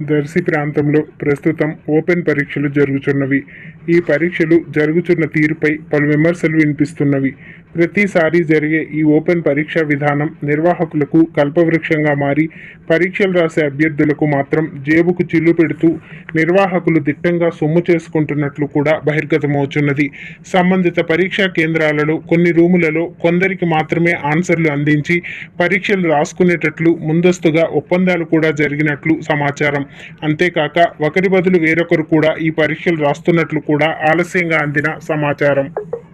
దర్శి ప్రాంతంలో ప్రస్తుతం ఓపెన్ పరీక్షలు జరుగుతున్నవి ఈ పరీక్షలు జరుగుతున్న తీరుపై పలు విమర్శలు వినిపిస్తున్నవి. ప్రతిసారి జరిగే ఈ ఓపెన్ పరీక్షా విధానం నిర్వాహకులకు కల్పవృక్షంగా మారి పరీక్షలు రాసే అభ్యర్థులకు మాత్రం జేబుకు చిల్లు పెడుతూ నిర్వాహకులు దిట్టంగా సొమ్ము చేసుకుంటున్నట్లు కూడా బహిర్గతమవుతున్నది సంబంధిత పరీక్షా కేంద్రాలలో కొన్ని రూములలో కొందరికి మాత్రమే ఆన్సర్లు అందించి పరీక్షలు రాసుకునేటట్లు ముందస్తుగా ఒప్పందాలు కూడా జరిగినట్లు సమాచారం. అంతేకాక ఒకరి బదులు వేరొకరు కూడా ఈ పరీక్షలు రాస్తున్నట్లు కూడా ఆలస్యంగా అందిన సమాచారం.